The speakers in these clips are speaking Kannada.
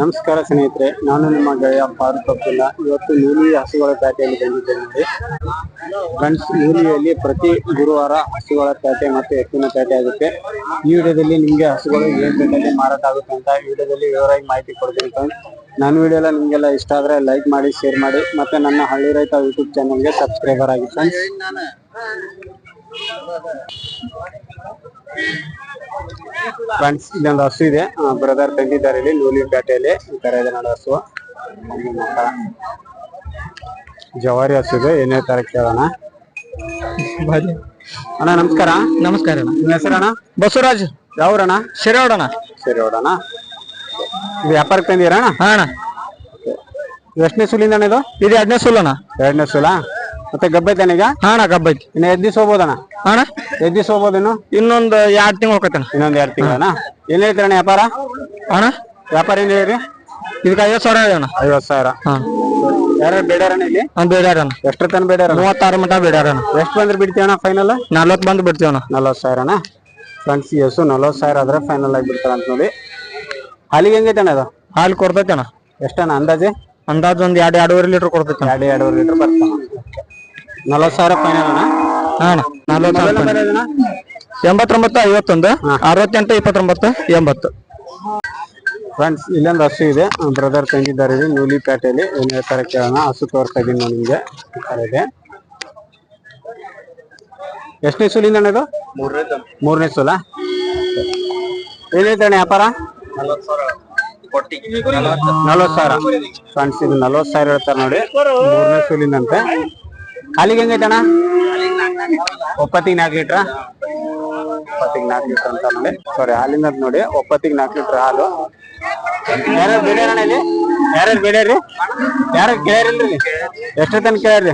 ನಮಸ್ಕಾರ ಸ್ನೇಹಿತರೆ, ನಾನು ನಿಮ್ಮ ಗೆಳೆಯ ಫಾರೂಕ್ ಅಬ್ದುಲ್ಲಾ. ಇವತ್ತು ನೂಲಿ ಹಸುಗಳ ಪೇಟೆಯಲ್ಲಿ ಬಂದಿದ್ದೇನೆ ಫ್ರೆಂಡ್ಸ್, ನೂಲಿಯಲ್ಲಿ ಪ್ರತಿ ಗುರುವಾರ ಹಸುಗಳ ಪೇಟೆ ಮತ್ತು ಎತ್ತಿನ ಪೇಟೆ ಆಗುತ್ತೆ. ಈ ವಿಡಿಯೋದಲ್ಲಿ ನಿಮಗೆ ಹಸುಗಳು ಏನ್ ಮಾರಾಟ ಆಗುತ್ತೆ ಅಂತ ವಿಡಿಯೋದಲ್ಲಿ ವಿವರವಾಗಿ ಮಾಹಿತಿ ಕೊಡ್ತೀನಿ ಫ್ರೆಂಡ್ಸ್. ನನ್ನ ವಿಡಿಯೋ ಎಲ್ಲ ನಿಮ್ಗೆಲ್ಲ ಇಷ್ಟ ಆದ್ರೆ ಲೈಕ್ ಮಾಡಿ, ಶೇರ್ ಮಾಡಿ, ಮತ್ತೆ ನನ್ನ ಹಳ್ಳಿ ರೈತ ಯೂಟ್ಯೂಬ್ ಚಾನಲ್ಗೆ ಸಬ್ಸ್ಕ್ರೈಬರ್ ಆಗಿ ಫ್ರೆಂಡ್ಸ್. ಫ್ರೆಂಡ್ಸ್ ಇಲ್ಲೊಂದು ಹಸು ಇದೆ. ಬ್ರದರ್ ತಂದಿದ್ದಾರೆ ಇಲ್ಲಿ ಲೂಲಿ ಪೇಟೆಯಲ್ಲಿ ಈ ತರ ಇದೆ ನೋಡಿ ಹಸು. ಜವಾರಿ ಹಸು ಇದೆ. ಏನೇ ತರ ಕೇಳೋಣ. ಅಣ್ಣ ನಮಸ್ಕಾರ. ನಮಸ್ಕಾರ ನಿಮ್ಮ ಹೆಸರಣ್ಣ ಬಸವರಾಜ್. ಯಾವ್ರಣ್ಣ ಶಿರೋಡಣ ಶಿರೋಡಣ ವ್ಯಾಪಾರಕ್ಕೆ ತಂದಿರಣ್ಣ ಹಾ ಅಣ್ಣ. ಎಷ್ಟನೇ ಸುಲಿಂದ ಅಣ್ಣ ಇದು? ಇದು ಎರಡನೇ ಸುಲಣ್ಣ ಎರಡನೇ ಸುಲ? ಮತ್ತೆ ಗಬ್ಬೈತೇನ ಈಗ? ಹಾ ಅಣ್ಣ ಇನ್ನ ಎದ್ದಿಸ್ ಹೋಗ್ಬೋದಣ್ಣ? ಅಣ್ಣ ಎದ್ ದಿವಸ ಹೋಗ್ಬೋದೇನು ಇನ್ನೊಂದು ಎರಡ್ ತಿಂಗಳು ಹೋಗತ್ತಣ್ಣ. ಇನ್ನೊಂದ್ ಎರಡ್ ತಿಂಗಳಣ ಏನ್ ಹೇಳ್ತೀರಣ್ಣ ವ್ಯಾಪಾರ? ಅಣ್ಣ ವ್ಯಾಪಾರ ಏನ್ ಹೇಳಿ ಇದಕ್ಕೆ ಐವತ್ ಸಾವಿರ ಹೇಳಿ ಅಣ್ಣ ಐವತ್ ಸಾವಿರ. ಹಾ. ಯಾರು ಬೇಡಾರಣ್ಣ ಇಲ್ಲಿ? ಅವ್ನು ಬೇಡ್ಯಾರಣ್ಣ. ಎಷ್ಟ್ರ ತನ ಬೇಡಾರ ಮೂವತ್ತಾರು ಮಟ ಬೇಡಾರಣ ಎಷ್ಟು ಬಂದ್ರೆ ಬಿಡ್ತೀವಣ್ಣ ಫೈನಲ್ ನಲ್ವತ್ತು ಬಂದು ಬಿಡ್ತೀವಣ ನಲ್ವತ್ತು ಸಾವಿರಣ ಫ್ರೆಂಡ್ಸ್ ಎಸ್ ನಲ್ವತ್ತು ಸಾವಿರ ಆದ್ರೆ ಫೈನಲ್ ಆಗಿ ಬಿಡ್ತಾರ ಅಂತ ನೋಡಿ. ಹಾಲಿಗೆ ಹೆಂಗೈತೆ ಅಣ್ಣ ಅದು ಹಾಲು ಕೊಡ್ತೈತೆ ಅಣ್ಣ ಎಷ್ಟಣ್ಣ ಅಂದಾಜೆ? ಅಂದಾಜು ಒಂದ್ ಎರಡು ಎರಡೂವರೆ ಲೀಟರ್ ಕೊಡ್ತೈತೆ ಎರಡು ಎರಡೂವರೆ ಲೀಟರ್ ಬರ್ತಾನ ನಲ್ವತ್ತು ಸಾವಿರ ಫೈನಲ್ ಅಣ್ಣ? ಹಾ ಅಣ್ಣ ನಲ್ವತ್ತು ಮೊಬೈಲ್ ನಂಬರ್ ಏನಣ್ಣ ಎಂಬತ್ತೊಂಬತ್ತು ಐವತ್ತೊಂದು ಅರವತ್ತೆಂಟು ಇಪ್ಪತ್ತೊಂಬತ್ತು ಎಂಬತ್ತು. ಫ್ರೆಂಡ್ಸ್ ಇಲ್ಲೊಂದು ಹಸು ಇದೆ. ಬ್ರದರ್ ತಂಗಿದ್ದಾರೆ ಇಲ್ಲಿ ನೂಲಿ ಪೇಟೆಯಲ್ಲಿ ಏನ್ ಹೇಳ್ತಾರೆ ಕೇಳೋಣ. ಹಸು ತೋರ್ತಾ ಇದೀನಿ ನಾನು ನಿಮಗೆ. ಇದೆ. ಎಷ್ಟನೇ ಸುಲಿ ಅಣ್ಣ ಇದು? ಮೂರನೇ ಸುಲ? ಏನೈತೆ ಅಣ್ಣ ವ್ಯಾಪಾರ? ನಲ್ವತ್ತು ಸಾವಿರ. ಫ್ರೆಂಡ್ಸ್ ಇದು ನಲ್ವತ್ತು ಸಾವಿರ ಹೇಳ್ತಾರೆ ನೋಡಿ. ಮೂರನೇ ಸುಲಿಂದಂತೆ ಹಾಲಿಗೆ ಹೆಂಗೈತೆ ಅಣ್ಣ ಒಪ್ಪತ್ತಿಗೆ ನಾಲ್ಕು ಲೀಟ್ರ? ಒಪ್ಪತ್ತಿಗೆ ನಾಲ್ಕು ಲೀಟ್ರ್ ಅಂತ ನೋಡಿ. ಸಾರಿ ಹಾಲಿಂದ ನೋಡಿ. ಒಪ್ಪತ್ತಿಗೆ ನಾಲ್ಕು ಲೀಟ್ರ್ ಹಾಲು. ಯಾರ್ಯಾರು ಬೇಡಿ ಇಲ್ಲಿ? ಯಾರ್ಯಾರು ಬೇಡ್ಯಾರ್ರಿ? ಯಾರು ಕೇಳ್ಯಾರಿಲ್ರಿ ಎಷ್ಟ್ರ ತನಕ ಕೇಳ್ರಿ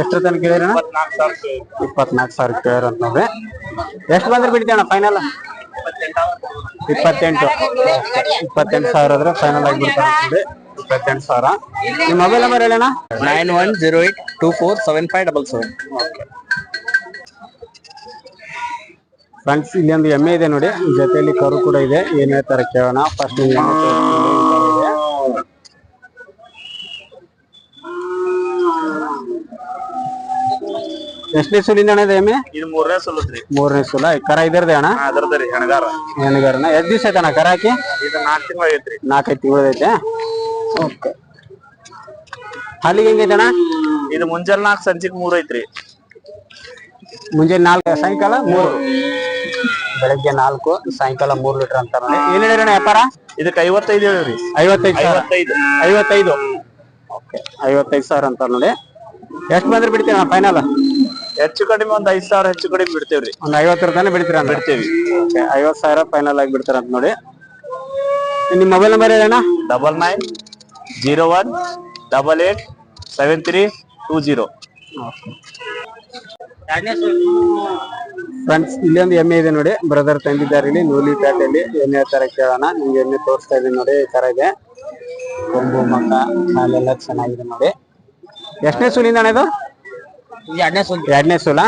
ಎಷ್ಟ್ರ ತನಕ ಕೇಳ್ಯಾರ ಇಪ್ಪತ್ನಾಲ್ಕು ಸಾವಿರ ಕೇಳ್ರಿ ಅಂತ ನೋಡ್ರಿ ಎಷ್ಟು ಬಂದ್ರೆ ಬಿಡ್ತೀವಣ್ಣ ಫೈನಲ್ ಇಪ್ಪತ್ತೆಂಟು. ಇಪ್ಪತ್ತೆಂಟು ಸಾವಿರ ಆದ್ರೆ ಫೈನಲ್ ಆಗಿ ಬಿಡ್ತಾರೆ ನೋಡಿ ಇಪ್ಪತ್ತೆಂಟು ಸಾವಿರ. ನಿಮ್ಮ mobile number ಹೇಳಣ್ಣ? Nine one zero eight two four seven five double seven. Friends ಇಲ್ಲಿ ಒಂದು ಎಮ್ಮೆ ಇದೆ ನೋಡಿ. ಜೊತೆಯಲ್ಲಿ ಕರು ಕೂಡ ಇದೆ. ಏನ್ ಹೇಳ್ತಾರೆ ಕೇಳೋಣ. ಫಸ್ಟ್ ಎಷ್ಟನೇ ಸುಲಿಂದ ಅಣ್ಣ ಇದೆ ಎಮ್ಮೆ ಇದು ಮೂರನೇ ಸುಲತ್ರಿ ಮೂರನೇ ಸುಲ. ಕರ ಇದರದೆ ಅಣ್ಣ? ಎಷ್ಟು ಹೆಣಗಾರ. ಹೆಣ್ಗಾರನ. ಎಷ್ಟ್ ದಿವಸ ಐತಣ್ಣ ಕರ ಹಾಕಿ? ಇದು ನಾಲ್ಕು ತಿಂಗಳು ಆಗೈತ್ರಿ. ನಾಲ್ಕೈದು ತಿಂಗಳದೈತೆ ಓಕೆ ಹಾಲಿಗೆ ಹೆಂಗೈತೆ ಅಣ್ಣ ಇದು ಮುಂಜಾನೆ ನಾಲ್ಕು ಸಂಜೆಗೆ ಮೂರ್ ಐತ್ರಿ. ಮುಂಜಾನೆ ನಾಲ್ಕು ಸಾಯಂಕಾಲ ಮೂರು. ಬೆಳಗ್ಗೆ ನಾಲ್ಕು ಸಾಯಂಕಾಲ ಮೂರ್ ಲೀಟರ್ ಅಂತಾರ. ಏನ್ ಹೇಳಿರಣ್ಣ ವ್ಯಾಪಾರ? ಇದಕ್ಕೆ ಐವತ್ತೈದು ಹೇಳಿರಿ ಐವತ್ತೈದು ಸಾವಿರ. ಐವತ್ತೈದು. ಐವತ್ತೈದು. ಓಕೆ ಐವತ್ತೈದು ಸಾವಿರ ಅಂತ ನೋಡಿ. ಎಷ್ಟು ಬಂದ್ರೆ ಬಿಡ್ತೀರ ಫೈನಲ್ ಹೆಚ್ಚು ಕಡಿಮೆ ಒಂದ್ ಐದ್ ಸಾವಿರ ಹೆಚ್ಚು ಕಡಿಮೆ ಬಿಡ್ತೇವ್ರಿ. ಒಂದ್ ಐವತ್ತರ ತನಕ ಬಿಡ್ತೀರ ಬಿಡ್ತೇವಿ. ಓಕೆ ಐವತ್ತು ಸಾವಿರ ಫೈನಲ್ ಆಗಿ ಬಿಡ್ತಾರ ಅಂತ ನೋಡಿ. ನಿಮ್ mobile number ಹೇಳಣ್ಣ double nine zero one double eight seven three two zero friends ಇಲ್ಲೊಂದು ಒಂದು ಎಮ್ಮೆ ಇದೆ ನೋಡಿ. ಬ್ರದರ್ ತಂದಿದ್ದಾರೆ ಇಲ್ಲಿ ನೂಲಿ ಪೇಟೆಯಲ್ಲಿ ಎಮ್ಮೆ ತರ ಕೇಳೋಣ. ನಿಮ್ಗೆ ಎಮ್ಮೆ ತೋರಿಸ್ತಾ ಇದೀನಿ ನೋಡಿ ಈ ತರ ಇದೆ. ಕೊಂಬು ಮಕ್ಕ ಅಲ್ಲೆಲ್ಲ ಚೆನ್ನಾಗಿದೆ ನೋಡಿ. ಎಷ್ಟನೇ ಸುಲಿಂದ ಅಣ್ಣ ಇದು? ಎರಡನೇ ಸೂಲ್. ಎರಡನೇ ಸುಲ?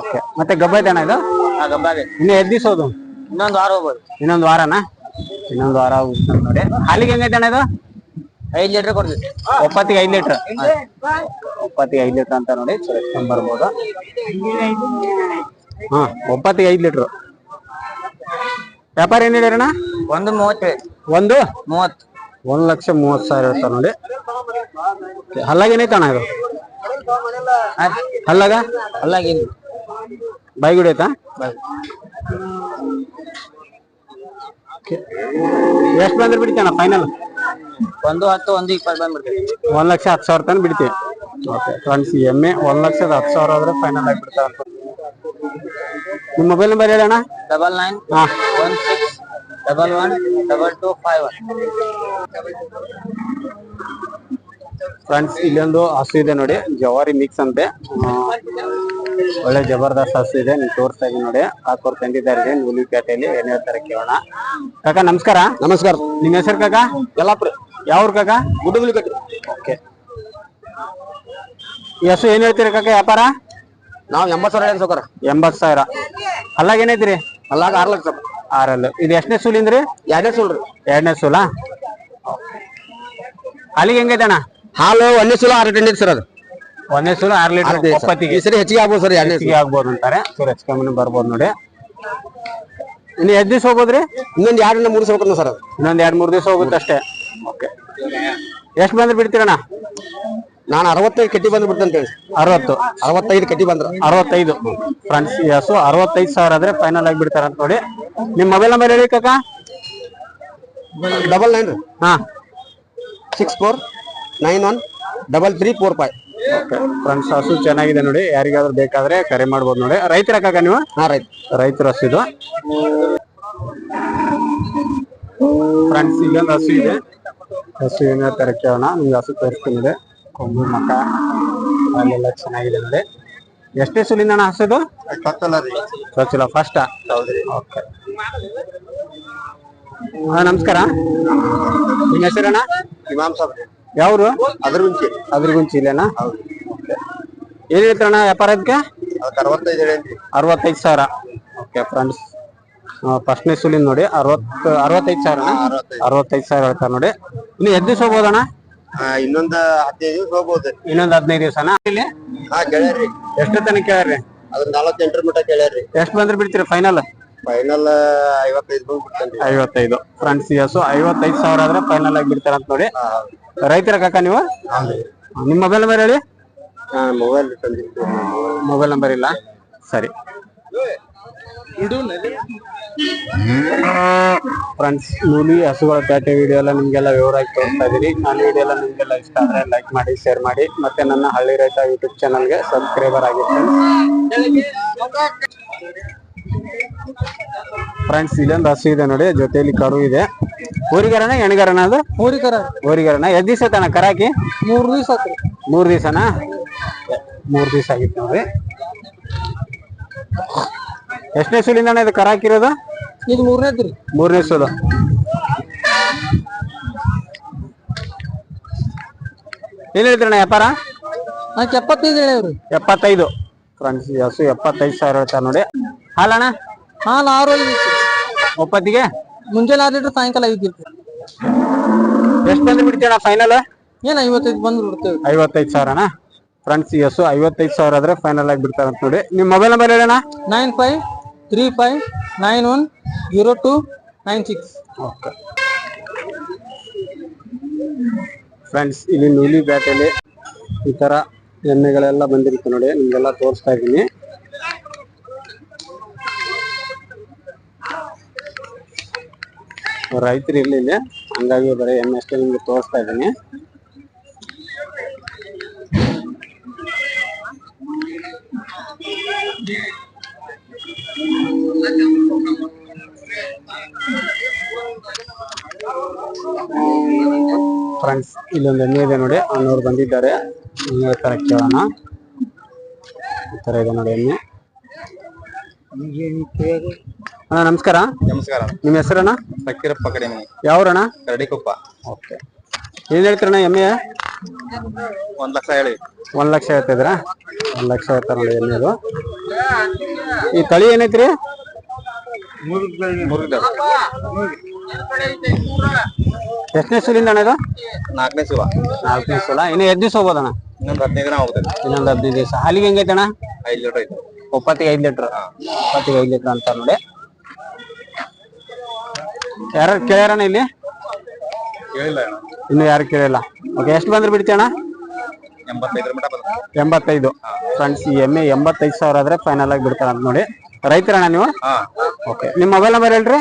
ಓಕೆ ಮತ್ತೆ ಗಬ್ಬ ಇದೆ? ಅಣ್ಣ ಇದು ಇನ್ನು ಎರಡು ದಿವಸ ಹೋದು ಇನ್ನೊಂದು ವಾರ ಹೋಗ್ಬೋದು. ಇನ್ನೊಂದು ವಾರನಾ? ಇನ್ನೊಂದು ವಾರ ಹೋಗ್ತಾನೆ ನೋಡಿ. ಹಾಲಿಗೆ ಹೆಂಗೈತೆ ಅಣ್ಣ ಇದು? ಐದು ಲೀಟರ್ ಕೊಡ್ತೀವಿ. ಒಪ್ಪತ್ತಿಗೆ ಐದು ಲೀಟರ್. ಒಪ್ಪತ್ತಿಗೆ ಐದು ಲೀಟರ್ ಅಂತ ನೋಡಿ ಸೆಲೆಕ್ಷನ್ ಬರ್ಬೋದು. ಹಾ ಒಪ್ಪತ್ತಿಗೆ ಐದು ಲೀಟರ್. ವ್ಯಾಪಾರ ಏನ್ ಹೇಳಿರಣ್ಣ ಒಂದು ಮೂವತ್ತು ಒಂದು? ಮೂವತ್ತು. ಒಂದ್ ಲಕ್ಷ ಮೂವತ್ತು ಸಾವಿರ ಇರ್ತಾವ ನೋಡಿ. ಹಲ್ಲಾಗ ಏನೈತೆ ಅಣ್ಣ ಇದು? ಹಲ್ಲಾಗ ಅಲ್ಲಾಗಿಲ್ಲ ಬಾಯಿಗುಡಿ ಐತಾ ಎಷ್ಟು ಬಂದ್ರೆ ಬಿಡ್ತಾನ ಫೈನಲ್ ಒಂದು ಹತ್ತು ಒಂದು ಇಪ್ಪತ್ತು ಬಂದ್ಬಿಡ್ತೀವಿ ಒಂದ್ ಲಕ್ಷ ಹತ್ತು ಸಾವಿರ ತನಕ ಬಿಡ್ತೀವಿ. ಓಕೆ ಫ್ರೆಂಡ್ಸ್ ಎಮ್ಮೆ ಒಂದ್ ಲಕ್ಷದ ಹತ್ತು ಸಾವಿರ ಆದ್ರೆ ಫೈನಲ್ ಆಗಿ ಬಿಡ್ತಾರ ಅಂತ ನಿಮ್ಮ ಮೊಬೈಲ್ ನಂಬರ್ ಹೇಳಣ್ಣ ಡಬಲ್ ನೈನ್ ಹಾ. One six double one double two five one friends ಇಲ್ಲೊಂದು ಹಸು ಇದೆ ನೋಡಿ ಜವಾರಿ ಮಿಕ್ಸ್ ಅಂತೆ. ಒಳ್ಳೆ ಜಬರ್ದಸ್ತ್ ಹಸು ಇದೆ ನೀವು ತೋರಿಸ್ತಾ ಇದೀನಿ ನೋಡಿ. ಹಾಕೋರ್ ತಂದಿದ್ದಾರೆ ನೂಲಿ ಪೇಟೆಯಲ್ಲಿ ಏನ್ ಹೇಳ್ತಾರೆ ಕೇಳೋಣ. ಕಾಕ ನಮಸ್ಕಾರ. ನಮಸ್ಕಾರ. ನಿಮ್ಮ ಹೆಸರು ಕಾಕ? ಯಲ್ಲಾಪುರ. ಯಾವ್ರ ಕಾಕ? ಗುಡ್ಡಗುಲಿ ಕಟ್ಟಿ. ಓಕೆ ಎಷ್ಟು ಏನ್ ಹೇಳ್ತೀರಿ ಕಾಕ ವ್ಯಾಪಾರ? ನಾವ್ ಎಂಬತ್ ಸಾವಿರ ಸೌಕರ. ಎಂಬತ್ ಸಾವಿರ. ಅಲ್ಲಾಗ ಏನೈತಿರಿ ಅಲ್ಲಾಗ ಆರ್ ಲಕ್ಷ ಆರಲ್ಲು. ಇದು ಎಷ್ಟನೇ ಸೂಲಿಂದ್ರಿ ಎರಡನೇ ಸುಳ್ರಿ ಎರಡನೇ ಸೂಲ? ಅಲ್ಲಿಗೆ ಹೆಂಗೈತೆ ಅಣ್ಣ? ಹಾಲು ಒಂದೇ ಸೂಲ ಆರು ಲೀಟರ್ ಸರ್ ಅದು. ಒಂದನೇ ಸೂಲ ಆರು ಲೀಟರ್ ಇಪ್ಪತ್ತಿಗೆ ಸರಿ. ಹೆಚ್ಚಿಗೆ ಆಗ್ಬೋದು ಸರ್ ಎರಡನೇ ಹೆಚ್ಚಿಗೆ ಆಗ್ಬೋದು ಅಂತಾರೆ. ಸರ್ ಹೆಚ್ಚು ಕಮ್ಮಿ ಬರ್ಬೋದು ನೋಡಿ. ಇನ್ನು ಎಷ್ಟು ದಿವಸ ಹೋಗೋದ್ರಿ? ಇನ್ನೊಂದು ಎರಡರಿಂದ ಮೂರು ಸಾವಿರ ಸರ್ ಅದು. ಇನ್ನೊಂದ್ ಎರಡ್ ಮೂರ್ ದಿವಸ ಹೋಗುತ್ತೆ ಅಷ್ಟೇ. ಓಕೆ. ಎಷ್ಟು ಬಂದ್ರೆ ಬಿಡ್ತೀರಣ್ಣ? ನಾನು ಅರವತ್ತೈದು ಕಟ್ಟಿ ಬಂದು ಬಿಡ್ತೇನೆ ಹೇಳಿ ಅರವತ್ತು. ಅರವತ್ತೈದು ಕಟ್ಟಿ ಬಂದ್ರ. ಅರವತ್ತೈದು. ಫ್ರೆಂಡ್ಸ್ ಹಸು ಅರವತ್ತೈದು ಸಾವಿರ ಆದ್ರೆ ಫೈನಲ್ ಆಗಿ ಬಿಡ್ತಾರ ಅಂತ ನೋಡಿ. ನಿಮ್ಮ ಮೊಬೈಲ್ ನಂಬರ್ ಹೇಳಿ ಕಾಕ. ಡಬಲ್ ನೈನ್ ಹಾ. Six four nine one double three four five okay. Friends ಹಸು ಚೆನ್ನಾಗಿದೆ ನೋಡಿ. ಯಾರಿಗಾದ್ರೂ ಬೇಕಾದ್ರೆ ಕರೆ ಮಾಡ್ಬೋದು ನೋಡಿ. ರೈತರ ಕಾಕ ನೀವು? ಹಾ ರೈತ. ರೈತರ ಹಸು ಇದು. ಫ್ರೆಂಡ್ಸ್ ಇಲ್ಲೊಂದು ಹಸು ಇದೆ. ಹಸು ತರಕೆವನ ನಿಮ್ಗೆ ಹಸು ತೋರಿಸ್ತೀನಿ ಕೊಂಬು ಮಕ ಅಲ್ಲೆಲ್ಲ ಚೆನ್ನಾಗಿದೆ ನೋಡಿ. ಎಷ್ಟೇ ಸುಲಿಂದ ಅಣ್ಣ ಹಸುದು? First okay. ಹಾ ನಮಸ್ಕಾರ. ನಿಮ್ಮ ಹೆಸರಣ್ಣ ಇಮಾಮ್ ಸಾಬ್ ಯಾವ್ರು? ಅದ್ರ ಗುಂಚಿ ಅದ್ರಗುಂಚಿ ಇಲ್ಲೇನಾ ಏನ್ ಹೇಳ್ತಾರಣ್ಣ ವ್ಯಾಪಾರ ಅದಕ್ಕೆ ಅರವತ್ತೈದು ಸಾವಿರ. ಓಕೆ ಫ್ರೆಂಡ್ಸ್ ಫಸ್ಟ್ನೇ ಸುಲಿಂದ ನೋಡಿ. ಅರವತ್ತು ಅರವತ್ತೈದು ಸಾವಿರ ಅರವತ್ತೈದು ಸಾವಿರ ಹೇಳ್ತಾರೆ ನೋಡಿ. ಇನ್ನು ಎದ್ ದಿವಸ ಹೋಗ್ಬೋದಣ್ಣ? ಇನ್ನೊಂದು ಹದಿನೈದು ದಿವಸ ಹೋಗ್ಬೋದು. ಇನ್ನೊಂದ್ ಹದಿನೈದು ದಿವಸನ? ಇಲ್ಲಿ? ಹಾ ಕೇಳ್ಯಾರ್ರಿ ಎಷ್ಟು ತನಕ ಕೇಳ್ರಿ? ಅದ್ರ ನಲವತ್ತೆಂಟರ ಮಟ್ಟ ಕೇಳ್ಯಾರ್ರಿ ಎಷ್ಟು ಬಂದ್ರೆ ಬಿಡ್ತೀರಿ ಫೈನಲ್ ಫೈನಲ್ ಐವತ್ತೈದು ಬಂದು ಬಿಡ್ತೇನೆ ಐವತ್ತೈದು. ಫ್ರೆಂಡ್ಸ್ ಎಸ್ ಐವತ್ತೈದು ಸಾವಿರ ಆದ್ರೆ ಫೈನಲ್ ಆಗಿ ಬಿಡ್ತಾರ ಅಂತ ನೋಡಿ. ರೈತರ ಕಾಕ ನೀವು? ನಿಮ್ಮ ಮೊಬೈಲ್ ನಂಬರ್ ಹೇಳಿ. ಹಾ ಮೊಬೈಲ್ ಮೊಬೈಲ್ ನಂಬರ್ ಇಲ್ಲ. ಸರಿ. ಫ್ರೆಂಡ್ಸ್ ನೂಲಿ ಹಸುಗಳ ಪೇಟೆ ವಿಡಿಯೋ ಎಲ್ಲ ನಿಮ್ಗೆಲ್ಲ ವಿವರವಾಗಿ ತೋರಿಸ್ತಾ ಇದೀನಿ. ನನ್ನ ವಿಡಿಯೋ ಎಲ್ಲ ನಿಮ್ಗೆಲ್ಲ ಇಷ್ಟ ಆದ್ರೆ ಲೈಕ್ ಮಾಡಿ ಶೇರ್ ಮಾಡಿ. ಮತ್ತೆ ನನ್ನ ಹಳ್ಳಿ ರೈತ ಯೂಟ್ಯೂಬ್ ಚಾನಲ್ಗೆ ಸಬ್ಸ್ಕ್ರೈಬರ್ ಆಗಿ ಫ್ರೆಂಡ್ಸ್ ಇಲ್ಲೊಂದು ಹಸು ಇದೆ ನೋಡಿ ಜೊತೆಯಲ್ಲಿ ಕರು ಇದೆ. ಊರಿಗರನ ಎಣಗರನ ಅದು? ಊರಿಗರ ಊರಿಗರನ. ಎದ್ ದಿವಸ ತನ ಕರಾಕಿ? ಮೂರು ದಿವಸ ಮೂರ್ ದಿವಸನಾ? ಮೂರ್ ದಿವಸ ಆಗಿತ್ತು ನೋಡ್ರಿ ಎಷ್ಟನೇ ಸುಲಿಂದ ಇದು ಕರ ಹಾಕಿರೋದು? ಇದು ಮೂರನೇದ್ರಿ ಮೂರನೇ ಸುಲು. ಏನ್ ಹೇಳ್ತೀರಣ್ಣ ವ್ಯಾಪಾರ? ನಾನು ಎಪ್ಪತ್ತೈದು ಹೇಳ್ಯಾವ್ರಿ ಎಪ್ಪತ್ತೈದು. ಫ್ರೆಂಡ್ಸ್ ಹಸು ಎಪ್ಪತ್ತೈದು ಸಾವಿರ ಹೇಳ್ತಾರೆ ನೋಡಿ. ಹಾಲಣ್ಣ ಹಾಲು ಆರು ಐದು ಒಪ್ಪತ್ತಿಗೆ? ಮುಂಜಾನೆ ಆರು ಲೀಟರ್ ಸಾಯಂಕಾಲ ಐದು ಲೀಟರ್. ಎಷ್ಟು ಬಂದು ಬಿಡ್ತೀಯಣ್ಣ ಫೈನಲ್ ಏನ್ ಐವತ್ತೈದು ಬಂದು ಬಿಡ್ತೇವೆ. ಐವತ್ತೈದು ಸಾವಿರ ಫ್ರೆಂಡ್ಸ್ ಈ ಹಸು ಐವತ್ತೈದು ಸಾವಿರ ಆದ್ರೆ ಫೈನಲ್ ಆಗಿ ಬಿಡ್ತಾರೆ ನೋಡಿ. ನಿಮ್ಮ mobile number ಹೇಳಣ್ಣ nine five three five nine one zero two nine six okay friends ಇಲ್ಲಿ ನೂಲಿ ಬ್ಯಾಟಲ್ಲಿ ಈ ಥರ ಎಣ್ಣೆಗಳೆಲ್ಲ ಬಂದಿರುತ್ತೆ ನೋಡಿ, ನಿಮಗೆಲ್ಲ ತೋರಿಸ್ತಾ ಇದ್ದೀನಿ. ರೈತರು ಇರಲಿಲ್ಲ ಹಂಗಾಗಿ ಬರೀ ಎಣ್ಣೆ ಅಷ್ಟೇ ನಿಮಗೆ ತೋರಿಸ್ತಾ ಇದ್ದೀನಿ. ಫ್ರೆಂಡ್ಸ್ ಇಲ್ಲೊಂದು ಎಣ್ಣೆ ಇದೆ ನೋಡಿ ಅನ್ನೋರು ಬಂದಿದ್ದಾರೆ. ಹೇಳ್ತಾರೆ ಕೇಳೋಣ. ಈ ಥರ ಇದೆ ನೋಡಿ ಎಣ್ಣೆ ಅಣ್ಣ ನಮಸ್ಕಾರ. ನಮಸ್ಕಾರ. ನಿಮ್ಮ ಹೆಸರಣ್ಣ? ಸಕ್ಕಿರಪ್ಪ ಕಡಿಮೆ ಯಾವ್ರಣ್ಣ? ಕರಡಿಕೊಪ್ಪ. ಓಕೆ. ಏನ್ ಹೇಳ್ತೀರಣ್ಣ ಎಮ್ಮೆ? ಒಂದ್ ಲಕ್ಷ ಹೇಳಿ. ಒಂದ್ ಲಕ್ಷ ಹೇಳ್ತಿದ್ರಾ ಒಂದ್ ಲಕ್ಷ ಹೇಳ್ತಾರ ನೋಡಿ ಎಮ್ಮೆದು ಈ ತಳಿ ಏನೈತ್ರಿ? ಎಷ್ಟನೇ ಸುಲಿಂದ ಅಣ್ಣ ಇದು? ನಾಲ್ಕನೇ ಸುಲ. ನಾಲ್ಕನೇ ಸಲ. ಇನ್ನು ಎದ್ದು ದಿವಸ ಹೋಗೋದಣ್ಣ ಇನ್ನೊಂದು ಹದಿನೈದು ದಿನ ಹೋಗ್ತದೆ ಇನ್ನೊಂದು ಹದಿನೈದು ದಿವಸ. ಹಾಲಿಗೆ ಹೆಂಗೈತೆ ಅಣ್ಣ ಐದು ಲೀಟರ್ ಐತೆ. ಒಪ್ಪತ್ತಿಗೆ ಐದು ಲೀಟ್ರ್. ಒಪ್ಪತ್ತಿಗೆ ಐದು ಲೀಟ್ರ್ ಅಂತ ನೋಡಿ. ಯಾರು ಕೇಳ್ಯಾರಣ್ಣ ಇಲ್ಲಿ? ಇನ್ನು ಯಾರು ಕೇಳಿಲ್ಲ. ಓಕೆ ಎಷ್ಟು ಬಂದ್ರೆ ಬಿಡ್ತೀಯಣ್ಣ ಎಂಬತ್ತೈದು. ಫ್ರೆಂಡ್ಸ್ ಎಮ್ಮೆ ಎಂಬತ್ತೈದು ಸಾವಿರ ಆದ್ರೆ ಫೈನಲ್ ಆಗಿ ಬಿಡ್ತಾರ ಅಂತ ನೋಡಿ. ರೈತರಣ್ಣ ನೀವು? ಓಕೆ ನಿಮ್ಮ ಮೊಬೈಲ್ ನಂಬರ್ ಹೇಳ್ರಿ.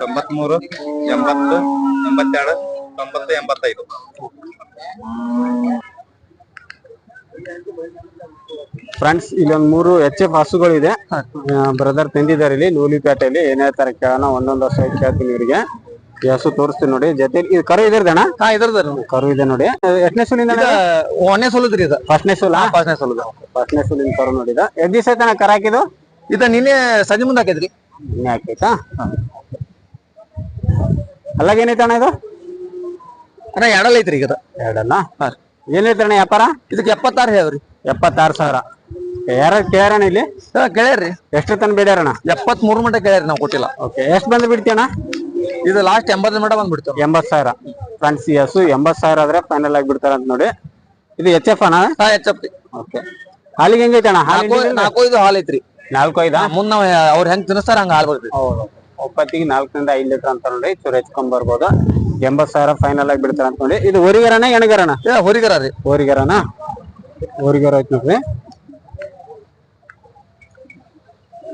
ತೊಂಬತ್ಮೂರು ಎಂಬತ್ತು ಎಂಬತ್ತೆರಡು ತೊಂಬತ್ತು ಎಂಬತ್ತೈದು. ಫ್ರೆಂಡ್ಸ್ ಇಲ್ಲೊಂದ್ ಮೂರು ಎಚ್ ಎಫ್ ಹಸುಗಳಿದೆ. ಬ್ರದರ್ ತಂದಿದ್ದಾರೆ ಇಲ್ಲಿ ನೂಲಿಪೇಟೆಯಲ್ಲಿ ಏನೇ ತರ ಕೇಳೋಣ ಒಂದೊಂದು ವರ್ಷ ಕೇಳ್ತೀನಿ ಇವರಿಗೆ. ಈ ಹಸು ತೋರಿಸ್ತೀನಿ ನೋಡಿ. ಜೊತೆ ಇದು ಕರು ಇದರ್ದಣ್ಣ ಹಾ ಇದ್ರದ ಕರು ಇದೆ ನೋಡಿ. ಎಷ್ಟನೇ ಸುಲಿಂದ ಒಂದೇ ಸೊಲದ್ರಿ ಇದು. ಫಸ್ಟ್ನೇ ಸುಲ? ಫಸ್ಟ್ನೇ ಸೊಲದ. ಫಸ್ಟ್ನೇ ಸುಲಿನ ಕರು ನೋಡಿದ ಎದ್ ದಿವಸ ಕರ ಹಾಕಿದ್ದು ಇದ ನಿನ್ನೆ ಸಂಜೆ ಮುಂದೆ ಹಾಕಿದ್ರಿ. ನಿನ್ನೆ ಹಾಕೈತಾ ಅಲ್ಲಾಗ ಏನೈತಣ್ಣ ಇದು? ಅಣ್ಣ ಎರಡಲ್ಲ ಐತ್ರಿ ಈಗ. ಎರಡಲ್ಲ? ಏನೈತೆ ಅಣ್ಣ ವ್ಯಾಪಾರ? ಇದಕ್ಕೆ ಎಪ್ಪತ್ತಾರು ಹೇಳ್ರಿ. ಎಪ್ಪತ್ತಾರು ಸಾವಿರ. ಯಾರ ಕೇಳ್ಯಾರಣ ಇಲ್ಲಿ? ಕೇಳ್ಯಾರ್ರಿ. ಎಷ್ಟು ತನ ಬೇಡ್ಯಾರಣ ಎಪ್ಪತ್ ಮೂರು ಮಟ್ಟ ಕೇಳ್ಯಾರಿ ನಾವು ಕೊಟ್ಟಿಲ್ಲ. ಓಕೆ ಎಷ್ಟು ಬಂದು ಬಿಡ್ತೀಯಣ್ಣ? ಇದು ಲಾಸ್ಟ್ ಎಂಬತ್ತು ಮಟ್ಟ ಬಂದ್ಬಿಡ್ತು ಎಂಬತ್ ಸಾವಿರ. ಫ್ರೆಂಡ್ಸ್ ಈ ಎಂಬತ್ತು ಎಂಬತ್ ಸಾವಿರ ಆದ್ರೆ ಫೈನಲ್ ಆಗಿ ಬಿಡ್ತಾರ ಅಂತ ನೋಡಿ. ಇದು ಎಚ್ ಎಫ್ ಅಣ್ಣ? ಹಾ ಎಚ್ ಎಫ್ ಓಕೆ. ಹಾಲಿಗೆ ಹೆಂಗೈತೆ ಅಣ್ಣ ನಾಲ್ಕು ಇದು ಹಾಲ್ ಐತ್ರಿ. ನಾಲ್ಕು ಐದಾ ಮುಂದ್ ನಾವ್ ಅವ್ರ ಹೆಂಗ್ ತಿನ್ನಿಸ್ತಾರ ಹಂಗ ಹಾಲ್ ಬರ್ತೈತಿ ಹೌದು. ಒಪ್ಪತ್ತಿಗೆ ನಾಲ್ಕರಿಂದ ಐದು ಲೀಟರ್ ಅಂತ ನೋಡಿ ಚೂರು ಹೆಚ್ಕೊಂಡ್ ಬರ್ಬೋದು. ಎಂಬತ್ ಸಾವಿರ ಫೈನಲ್ ಆಗಿ ಬಿಡ್ತಾರ ಅಂತ ನೋಡಿ ಇದು ಹೊರಿಗರನ ಎಣಗರಣ ಏ ಹೊರಿಗರ ರೀ. ಹೊರಿಗರನ ಹೊರಿಗರ ಐತ್ ನೋಡ್ರಿ.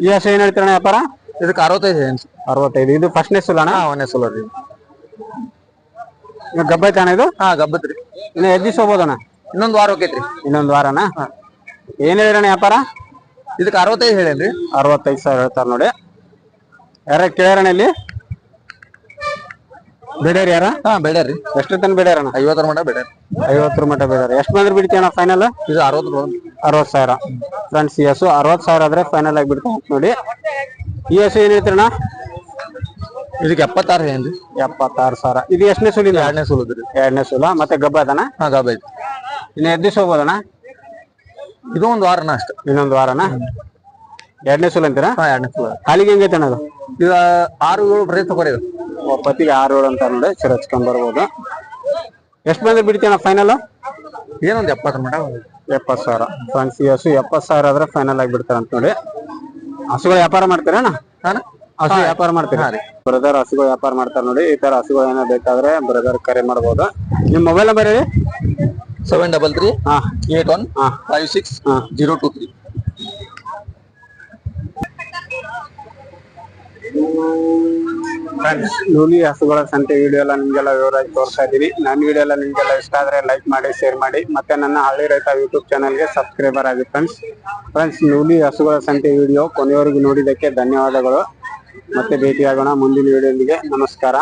ಈ ಹಸು ಏನ್ ಹೇಳ್ತಾರಣ ವ್ಯಾಪಾರ? ಇದಕ್ಕೆ ಅರವತ್ತೈದು ಏನ್? ಅರವತ್ತೈದು. ಇದು ಫಸ್ಟ್ನೇ ಸುಲಣ ಒಂದೇ ಸುಲ ರೀ. ಗಬ್ಬ ಐತಣ್ಣ ಇದು? ಹಾ ಗಬ್ಬತ್ರಿ ಇನ್ನ ಎದ್ದು ದಿವಸ ಹೋಗ್ಬೋದಣ್ಣ ಇನ್ನೊಂದ್ ವಾರ ಹೋಗೈತ್ರಿ ಇನ್ನೊಂದು ವಾರನಾ? ಏನ್ ಹೇಳಿರಣ್ಣ ವ್ಯಾಪಾರ? ಇದಕ್ಕೆ ಅರವತ್ತೈದು ಹೇಳೇನ್ರಿ ಅರವತ್ತೈದು ಸಾವಿರ ಹೇಳ್ತಾರ ನೋಡಿ. ಯಾರ ಕೇಳ್ಯಾರಣ ಇಲ್ಲಿ? ಬೇಡ್ಯಾರ ಯಾರ? ಹಾ ಬೇಡ್ಯಾರಿ ಎಷ್ಟು ತನ ಬೇಡ್ಯಾರಣ ಐವತ್ತರ ಮಟ ಬೇಡ ಐವತ್ತರ ಮಟ ಬೇಡ್ಯಾರ. ಎಷ್ಟು ಬಂದ್ರೆ ಬಿಡ್ತೀಯಣ ಫೈನಲ್ ಇದು ಅರವತ್ತು ಅರವತ್ತು ಸಾವಿರ. ಫ್ರೆಂಡ್ಸ್ ಈ ಹಸು ಅರವತ್ ಸಾವಿರ ಆದ್ರೆ ಫೈನಲ್ ಆಗಿ ಬಿಡ್ತಾ ನೋಡಿ. ಈ ಹಸು ಏನ್ ಹೇಳ್ತೀರಣ ಇದಕ್ಕೆ ಎಪ್ಪತ್ತಾರು ಏನ್ರಿ? ಎಪ್ಪತ್ತಾರು ಸಾವಿರ. ಇದು ಎಷ್ಟನೇ ಸುಲಿಂದ ಎರಡನೇ ಸುಲದ್ರಿ ಎರಡನೇ ಸೂಲ. ಮತ್ತೆ ಗಬ್ಬ ಅದನ ಹಾ ಗಬ್ಬ ಐತಿ. ಇನ್ನು ಎದ್ದು ದಿವಸ ಹೋಗ್ಬೋದಣ್ಣ? ಇದು ಒಂದು ವಾರನ ಅಷ್ಟ. ಇನ್ನೊಂದು ವಾರನ? ಎರಡನೇ ಸಲ ಅಂತೀರಾ? ಹಾ ಎರಡನೇ ಸೂಲ. ಹಾಲಿಗೆ ಹೆಂಗೈತೆ ಅಣ್ಣ ಅದು? ಇದು ಆರು ಏಳು ಬರೀ ತಗೋರಿ ಇದು. ಒಪ್ಪತ್ತಿಗೆ ಆರು ಏಳು ಅಂತ ನೋಡಿ ಚಿರ ಹಚ್ಕೊಂಡ್ ಬರ್ಬೋದು. ಎಷ್ಟು ಬಂದ್ರೆ ಬಿಡ್ತೀನ ಫೈನಲ್ ಏನೊಂದು ಎಪ್ಪತ್ತು ಮೇಡಮ್ ಎಪ್ಪತ್ತು ಸಾವಿರ. ಫ್ರೆಂಡ್ಸ್ ಈ ಹಸು ಎಪ್ಪತ್ತು ಸಾವಿರ ಆದ್ರೆ ಫೈನಲ್ ಆಗಿ ಬಿಡ್ತಾರೆ ಅಂತ ನೋಡಿ. ಹಸುಗಳು ವ್ಯಾಪಾರ ಮಾಡ್ತೀರಣ್ಣ ಹಸು ವ್ಯಾಪಾರ ಮಾಡ್ತೀರಾ? ಬ್ರದರ್ ಹಸುಗಳು ವ್ಯಾಪಾರ ಮಾಡ್ತಾರೆ ನೋಡಿ ಈ ತರ ಹಸುಗಳು ಏನೋ ಬೇಕಾದ್ರೆ ಬ್ರದರ್ ಕರೆ ಮಾಡ್ಬೋದು. ನಿಮ್ ಮೊಬೈಲ್ ನಂಬರ್ ಹೇಳಿ? ಸೆವೆನ್ ಡಬಲ್ ತ್ರೀ ಹಾ. ಏಟ್ ಒನ್ ಹಾ. Five six zero two three friends Nooli ಹಸುಗಳ ಸಂತೆ ವಿಡಿಯೋ ಎಲ್ಲ ನಿಮ್ಗೆಲ್ಲ ವಿವರವಾಗಿ ತೋರಿಸ್ತಾ ಇದ್ದೀನಿ. ನನ್ನ ವಿಡಿಯೋ ಎಲ್ಲ ನಿಮ್ಗೆಲ್ಲ ಇಷ್ಟ ಆದ್ರೆ ಲೈಕ್ ಮಾಡಿ ಶೇರ್ ಮಾಡಿ. ಮತ್ತೆ ನನ್ನ ಹಳ್ಳಿ ರೈತ ಯೂಟ್ಯೂಬ್ ಚಾನಲ್ಗೆ ಸಬ್ಸ್ಕ್ರೈಬರ್ ಆಗಿ ಫ್ರೆಂಡ್ಸ್ ಫ್ರೆಂಡ್ಸ್ ನೂಲಿ ಹಸುಗಳ ಸಂತೆ ವಿಡಿಯೋ ಕೊನೆಯವರೆಗೂ ನೋಡಿದ್ದಕ್ಕೆ ಧನ್ಯವಾದಗಳು. ಮತ್ತೆ ಭೇಟಿಯಾಗೋಣ ಮುಂದಿನ ವಿಡಿಯೋದಿಗೆ ನಮಸ್ಕಾರ.